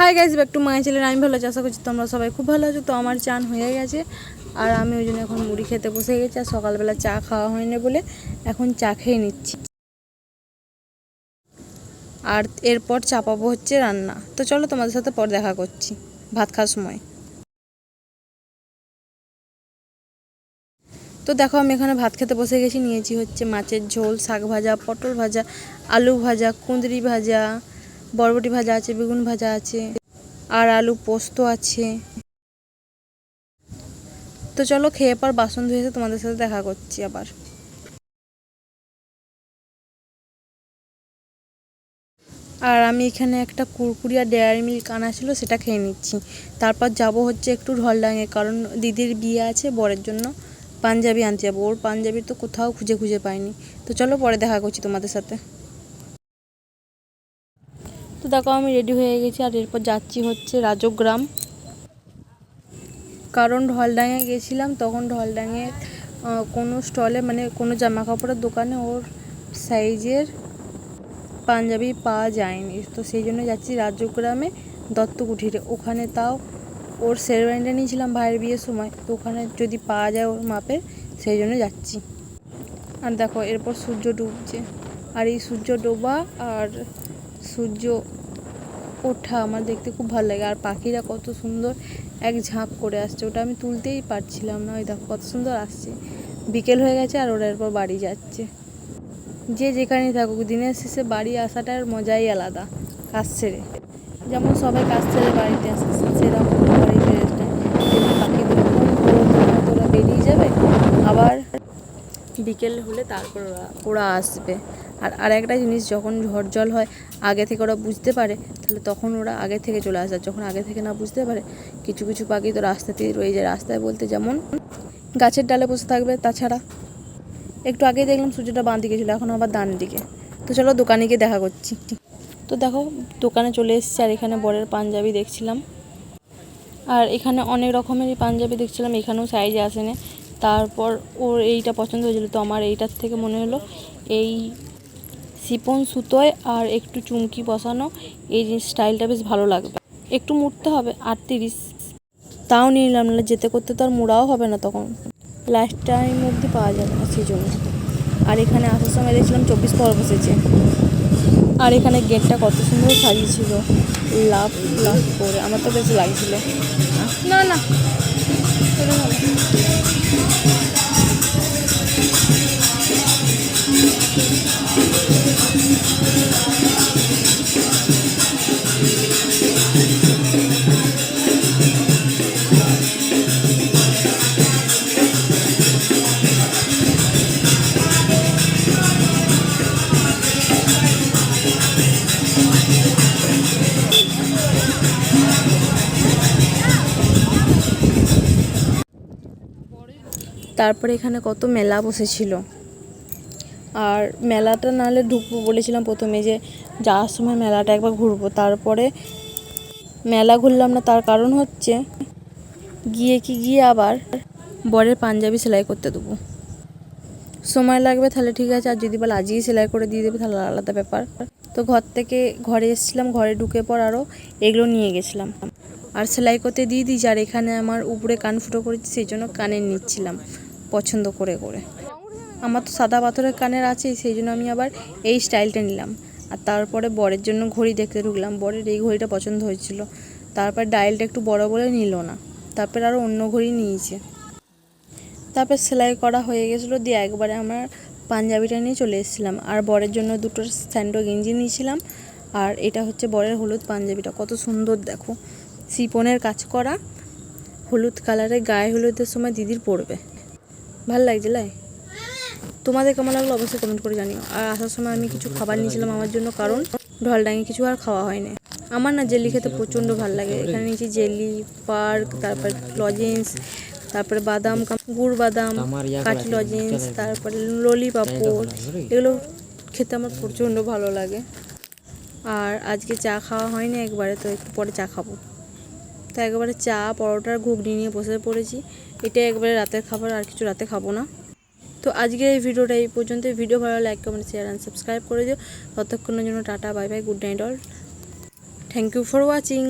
Hi guys back to my channel আমি ভালো আছি, আশা করছি তোমরা সবাই খুব ভালো আছো। তো আমার চান হয়ে গেছে। আর আমি ওই জন্য এখন মুড়ি খেতে বসে গেছি। আর সকালবেলা চা খাওয়া হয়নি বলে এখন চা খেয়ে নিচ্ছি। আর এরপর চাপাবো হচ্ছে রান্না। তো চলো তোমাদের সাথে পর দেখা করছি। ভাত খাওয়ার সময়। তো দেখো, আমি এখানে ভাত খেতে বসে গেছি। নিয়েছি হচ্ছে মাছের ঝোল, শাক ভাজা, পটল ভাজা, আলু ভাজা, কুঁদরি ভাজা বরবটি ভাজা আছে, বেগুন ভাজা আছে, আর আলু পোস্ত আছে। তো চলো খেয়ে পর বাসন ধুয়ে এসে তোমাদের সাথে দেখা করছি আবার। আর আমি এখানে একটা কুরকুরিয়া ডেয়ারি মিল্ক আনা ছিল, সেটা খেয়ে নিচ্ছি। তারপর যাব হচ্ছে একটু ঢলডাঙে, কারণ দিদির বিয়ে আছে বরের জন্য, পাঞ্জাবি আনতে যাব। ওর পাঞ্জাবি তো কোথাও খুঁজে খুঁজে পাইনি। তো চলো পরে দেখা করছি তোমাদের সাথে। দেখো আমি রেডি হয়ে গেছি, আর এরপর যাচ্ছি হচ্ছে রাজগ্রাম। কারণ ঢলডাঙে গেছিলাম, তখন ঢলডাঙে কোনো স্টলে মানে কোনো জামা কাপড়ের দোকানে ওর সাইজের পাঞ্জাবি পাওয়া যায়নি। তো সেই জন্য যাচ্ছি রাজগ্রামে দত্তকুঠিরে। ওখানে তাও ওর শেরওয়ানিটা নিয়েছিলাম ভাইয়ের বিয়ের সময়। তো ওখানে যদি পাওয়া যায় ওর মাপের সেই জন্য যাচ্ছি। আর দেখো এরপর সূর্য ডুবছে। আর এই সূর্য ডোবা আর সূর্য ওঠা আমার দেখতে খুব ভালো লাগে। আর পাখিরা কত সুন্দর এক ঝাঁক করে আসছে। ওটা আমি তুলতেই পারছিলাম না। ওই দেখো কত সুন্দর আসছে। বিকেল হয়ে গেছে আর ওরা এরপর বাড়ি যাচ্ছে। যে যেখানেই থাকুক, দিনের শেষে বাড়ি আসাটার মজাই আলাদা, কাজ ছেড়ে যেমন সবাই কাজ ছেড়ে বাড়িতে আসে, সেরকম রেস্ট যেমন পাখিগুলো ভোর বেরিয়ে যাবে? বিকেল হলে তারপর ওরা ওরা আসবে। আর আর একটা জিনিস, যখন ঝড় জল হয়, আগে থেকে ওরা বুঝতে পারে, তাহলে তখন ওরা আগে থেকে চলে আসে। যখন আগে থেকে না বুঝতে পারে, কিছু কিছু পাখি তো রাস্তাতেই রয়ে যায়। রাস্তায় বলতে যেমন গাছের ডালে বসে থাকবে, তাছাড়া একটু আগেই দেখলাম সূর্যটা বাঁ দিকে ছিল, এখন আবার ডান দিকে। তো চলো দোকানে গিয়ে দেখা করছি। তো দেখো, দোকানে চলে এসেছি, আর এখানে বরের পাঞ্জাবি দেখছিলাম। আর এখানে অনেক রকমেরই পাঞ্জাবি দেখছিলাম, এখানেও সাইজে আসেনি। তারপর ওর এইটা পছন্দ হয়েছিল। তো আমার এইটার থেকে মনে হলো এই সিপন সুতোয় আর একটু চুমকি বসানো এই যে স্টাইলটা বেশ ভালো লাগবে। একটু মুড়তে হবে, আটত্রিশ। তাও নিলাম না, যেতে করতে তো আর মোড়াও হবে না তখন। লাস্ট টাইম অবধি পাওয়া যাবে না সেই জন্য আর এখানে আসার সময় দেখছিলাম চব্বিশ পর বসেছে। আর এখানে গেটটা কত সুন্দর সাজিয়েছিল। লাভ লাভ করে। আমার তো বেশ লাগছিল। না না। তারপরে এখানে কত মেলা বসেছিল। আর মেলাটা নাহলে ঢুকবো বলেছিলাম প্রথমে যে যাওয়ার সময় মেলাটা একবার ঘুরবো। তারপরে মেলা ঘুরলাম না, তার কারণ হচ্ছে গিয়ে কি গিয়ে আবার বরের পাঞ্জাবি সেলাই করতে দেবো। সময় লাগবে তাহলে ঠিক আছে, আর যদি বল আজকেই সেলাই করে দিয়ে দেবে তাহলে আলাদা ব্যাপার। তো ঘর থেকে ঘরে এসেছিলাম, ঘরে ঢুকে পর আরও এগুলো নিয়ে গেছিলাম। আর সেলাই করতে দিয়ে দিয়েছি, আর এখানে আমার উপরে কান ফুটো করেছি, সেই জন্য কানের নিচ্ছিলাম। পছন্দ করে করে। আমার তো সাদা পাথরের কানের আছেই, সেই জন্য আমি আবার এই স্টাইলটা নিলাম। আর তারপরে বরের জন্য ঘড়ি দেখতে ঢুকলাম। বরের এই ঘড়িটা পছন্দ হয়েছিল। তারপর ডায়ালটা একটু বড় বলে নিল না। তারপর আরও অন্য ঘড়ি নিয়েছে। তারপর সেলাই করা হয়ে গেছিল। দিয়ে একবারে আমার পাঞ্জাবিটা নিয়ে চলে এসেছিলাম। আর বরের জন্য দুটো স্যান্ডো গেঞ্জি নিয়েছিলাম। আর এটা হচ্ছে বরের হলুদ পাঞ্জাবিটা। কত সুন্দর দেখো। সিপনের কাজ করা। হলুদ কালারের গায়ে হলুদের সময় দিদির পড়বে ভালো লাগছে লাই তোমাদের কেমন লাগল? অবশ্যই কমেন্ট করে জানিও। আর আসার সময় আমি কিছু খাবার নিয়েছিলাম আমার জন্য কারণ ঢলডাঙে কিছু আর খাওয়া হয়নি। আমার না জেলি খেতে প্রচণ্ড ভালো লাগে। এখানে নিয়েছি জেলি পার্ক তারপর লজেন্স তারপরে বাদাম গুড় বাদাম কাঠি লজেন্স তারপরে ললি পাপড় এগুলো খেতে আমার প্রচণ্ড ভালো লাগে। আর আজকে চা খাওয়া হয়নি একবারে তো একটু পরে চা খাব। তো একবারে চা, পরোটার ঘুগনি নিয়ে বসে পড়েছি। এটা একবারে রাতের খাবার, আর কিছু রাতে খাব না। তো আজকের এই ভিডিওটা এই পর্যন্ত ভিডিও ভালো like comment share and subscribe করে দিও। ততক্ষণের জন্য tata bye bye good night all thank you for watching